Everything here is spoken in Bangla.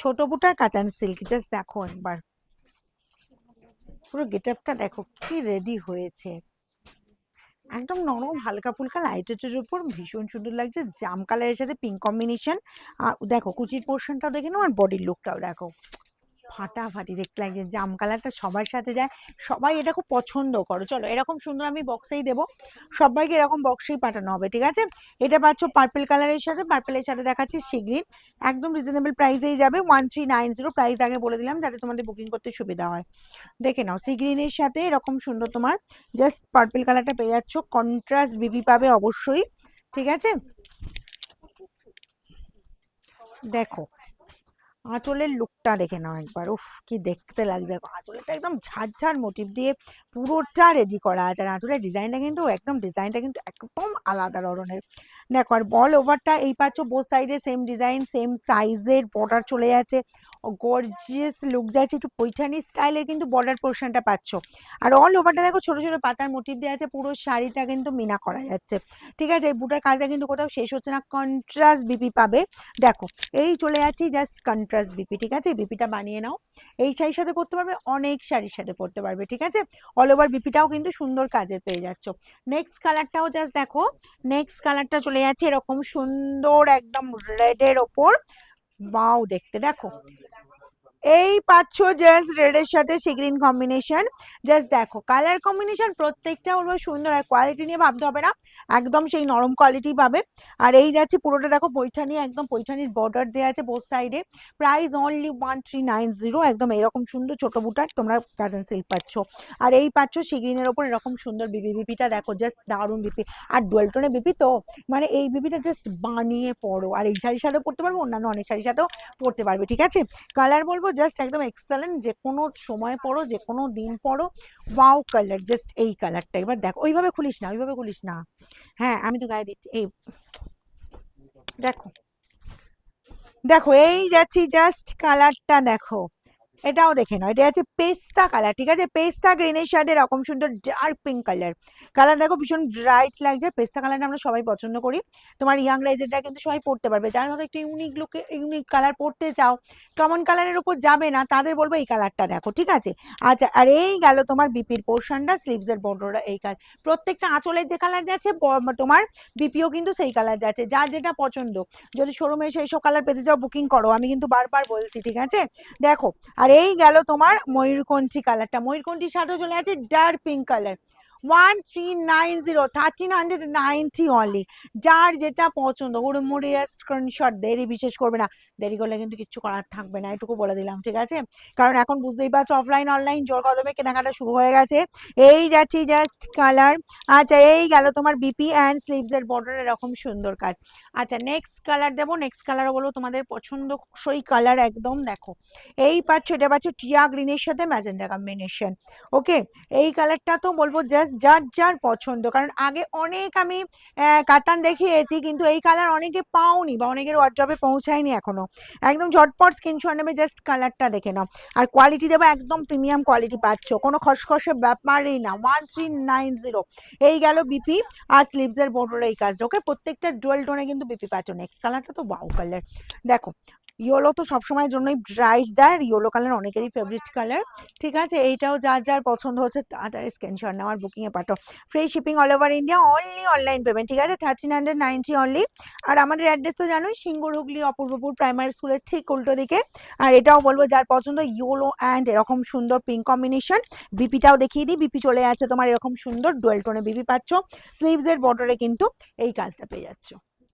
ছোট বুটার কাতান সিল্ক জাস্ট দেখো একবার। পুরো গেট আপটা দেখো, কি রেডি হয়েছে। একদম নরম, হালকা ফুলকা লাইটের উপর ভীষণ সুন্দর লাগছে, জাম কালারের সাথে পিঙ্ক কম্বিনেশন আর দেখো কুচির পোর্শনটাও দেখে নাও আর বডির লুকটাও দেখো। ফাটাফাটি দেখতে লাগছে জাম কালারটা সবার সাথে যায়। সবাই এটা খুব পছন্দ করো। চলো, এরকম সুন্দর আমি বক্সেই দেবো। সবাইকে এরকম বক্সেই পাঠানো হবে, ঠিক আছে? এটা পাচ্ছ পার্পেল কালারের সাথে পার্পেলের সাথে দেখাচ্ছি সিগ্রিন একদম রিজনেবল প্রাইসেই যাবে one three nine zero price আগে বলে দিলাম যাতে তোমাদের বুকিং করতে সুবিধা হয়। দেখে নাও সিগ্রিনের সাথে এরকম সুন্দর তোমার জাস্ট পার্পেল কালারটা পেয়ে যাচ্ছ। কন্ট্রাস্ট বিবি পাবে অবশ্যই, ঠিক আছে? দেখো আঁচলের লুকটা দেখে নাও একবার। উফ, কি দেখতে লাগছে আঁচলেরটা একদম ঝাড়ঝাড় মোটিভ দিয়ে পুরোটা রেডি করা আছে। আর আঁচলের ডিজাইনটা কিন্তু একদম ডিজাইনটা কিন্তু একদম আলাদা ধরনের। দেখো, আর বল ওভারটা এই পাচ্ছ বোথ সাইডে সেম ডিজাইন সেম সাইজের বর্ডার চলে যাচ্ছে। গর্জিয়াস লুক যাচ্ছে একটু পৈঠানি স্টাইলের কিন্তু বর্ডার পোর্শনটা পাচ্ছ। আর অল ওভারটা দেখো, ছোটো ছোটো পাতার মোটিভ দেওয়া আছে। পুরো শাড়িটা কিন্তু মিনা করা যাচ্ছে। ঠিক আছে, এই বুটার কাজটা কিন্তু কোথাও শেষ হচ্ছে না। কন্ট্রাস্ট বিপি পাবে। দেখো, এই চলে যাচ্ছি জাস্ট কন্ট্রাস্ট বিপি ঠিক আছে? বিপিটা বানিয়ে নাও। এই শাড়ির সাথে পরতে পারবে, অনেক শাড়ির সাথে পরতে পারবে, ঠিক আছে? অল ওভার বিপিটাও কিন্তু সুন্দর কাজের পেয়ে যাচ্ছ। নেক্সট কালারটাও জাস্ট দেখো। নেক্সট কালারটা চলে যাচ্ছে এরকম সুন্দর, একদম রেডের ওপর। বাউ দেখতে দেখো। এই পাচ্ছ জাস্ট রেডের সাথে সিগ্রিন কম্বিনেশন জাস্ট দেখো কালার কম্বিনেশন প্রত্যেকটা বলব সুন্দর আর কোয়ালিটি নিয়ে ভাবতে হবে না। একদম সেই নরম কোয়ালিটি পাবে। আর এই যাচ্ছে পুরোটা দেখো পৈঠানি একদম পৈঠানির বর্ডার দেওয়া আছে বোথ সাইডে price only one three nine zero একদম এরকম সুন্দর ছোট বুটার তোমরা কাজেন সিল্ক পাচ্ছ। আর এই পাচ্ছ সিগ্রিনের ওপর এরকম সুন্দর বিপি বিপিটা দেখো জাস্ট দারুণ বিপি আর ডুয়েলটনে বিপি তো মানে এই বিপিটা জাস্ট বানিয়ে পড়ো। আর এই শাড়ির সাথেও পড়তে পারবে, অন্যান্য অনেক শাড়ির সাথেও পড়তে পারবে, ঠিক আছে? কালার বলব জাস্ট একদম এক্সেলেন্ট যে কোনো সময় পরো যে কোনো দিন পরো ওয়াও কালার জাস্ট এই কালারটা এবার দেখো, ওইভাবে খুলিস না, ওইভাবে খুলিস না। হ্যাঁ আমি তো গায়ে দিচ্ছি, এই দেখো। দেখো, এই যাচ্ছি জাস্ট কালারটা দেখো। এটাও দেখে নাও, এটা আছে পেস্তা কালার ঠিক আছে? পেস্তা গ্রিনের সাথে এরকম সুন্দর ডার্ক পিঙ্ক কালার কালার দেখো ভীষণ ব্রাইট লাগছে, পেস্তা কালারটা আমরা সবাই পছন্দ করি। তোমার ইয়াং রাইজেরটা কিন্তু সবাই পড়তে পারবে। যারা ধরো একটু ইউনিক লুকে ইউনিক কালার পড়তে চাও কমন কালারের উপর যাবে না, তাদের বলব এই কালারটা দেখো, ঠিক আছে? আচ্ছা আর এই গেল তোমার বিপির পোর্শনটা স্লিভসের বর্ডারটা এই কালার প্রত্যেকটা আঁচলের যে কালার যাচ্ছে তোমার বিপিও কিন্তু সেই কালার যাচ্ছে, যার যেটা পছন্দ। যদি শোরুমে সেই সব কালার পেতে চাও বুকিং করো, আমি কিন্তু বারবার বলছি, ঠিক আছে? দেখো, আর এই গেল তোমার ময়ূরকণ্ঠী কালারটা ময়ূরকণ্ঠীর সাথে চলে আছে dark pink colour one three nine zero thirteen hundred ninety only যার যেটা পছন্দ হুড়মুড়ি স্ক্রিনশট দেরি বিশেষ করবে না। দেরি করলে কিন্তু কিচ্ছু করার থাকবে না, এটুকু বলে দিলাম, ঠিক আছে? কারণ এখন বুঝতেই পারছ অফলাইন অনলাইন জোর কদমে কেনাকাটা শুরু হয়ে গেছে। এই যাচ্ছি জাস্ট কালার আচ্ছা এই গেল তোমার বিপি অ্যান্ড স্লিভসের বর্ডার এরকম সুন্দর কাজ। আচ্ছা নেক্সট কালার দেবো নেক্সট কালারও বলব তোমাদের পছন্দসই কালার একদম দেখো। এই পাচ্ছ, এটা পাচ্ছ টিয়া গ্রিনের সাথে ম্যাজেন্ডা কম্বিনেশন ওকে এই কালারটা তো বলব জাস্ট যার যার পছন্দ। কারণ আগে অনেক আমি কাতান দেখিয়েছি, কিন্তু এই কালার অনেকে পাওনি বা অনেকের ওয়ার্ড্রপে পৌঁছায়নি এখনও। একদম ঝটপট স্ক্রিনশট নেবে জাস্ট কালারটা দেখে নাও। আর কোয়ালিটি দেবো, একদম প্রিমিয়াম কোয়ালিটি পাচ্ছ। কোনো খসখসে ব্যাপারই না। ওয়ান থ্রি নাইন জিরো এই গেল বিপি আর স্লিভসের বর্ডার এই কাজটা। ওকে প্রত্যেকটা ডুয়েল টোনে কিন্তু বিপি পাচ্ছ নেক্সট কালারটা তো বাউ কালার দেখো ইয়েলো তো সবসময়ের জন্যই ব্রাইট যায় আর ইয়েলো কালার অনেকেরই ফেভারিট কালার ঠিক আছে? এইটাও যার যার পছন্দ হচ্ছে, তাড়াতাড়ি স্ক্রিনশট নেওয়ার বুকিংয়ে পাঠাও। Free shipping all over India only online payment ঠিক আছে? থার্টিন হান্ড্রেড নাইনটি অনলি আর আমাদের অ্যাড্রেস তো জানোই, সিঙ্গুর হুগলি, অপূর্বপুর প্রাইমারি স্কুলের ঠিক উল্টো দিকে। আর এটাও বলব, যার পছন্দ ইয়েলো অ্যান্ড এরকম সুন্দর পিঙ্ক কম্বিনেশন বিপিটাও দেখিয়ে দিই বিপি চলে যাচ্ছে তোমার এরকম সুন্দর ডুয়েল টোনে বিপি পাচ্ছ। স্লিভসের বর্ডারে কিন্তু এই কাজটা পেয়ে যাচ্ছ।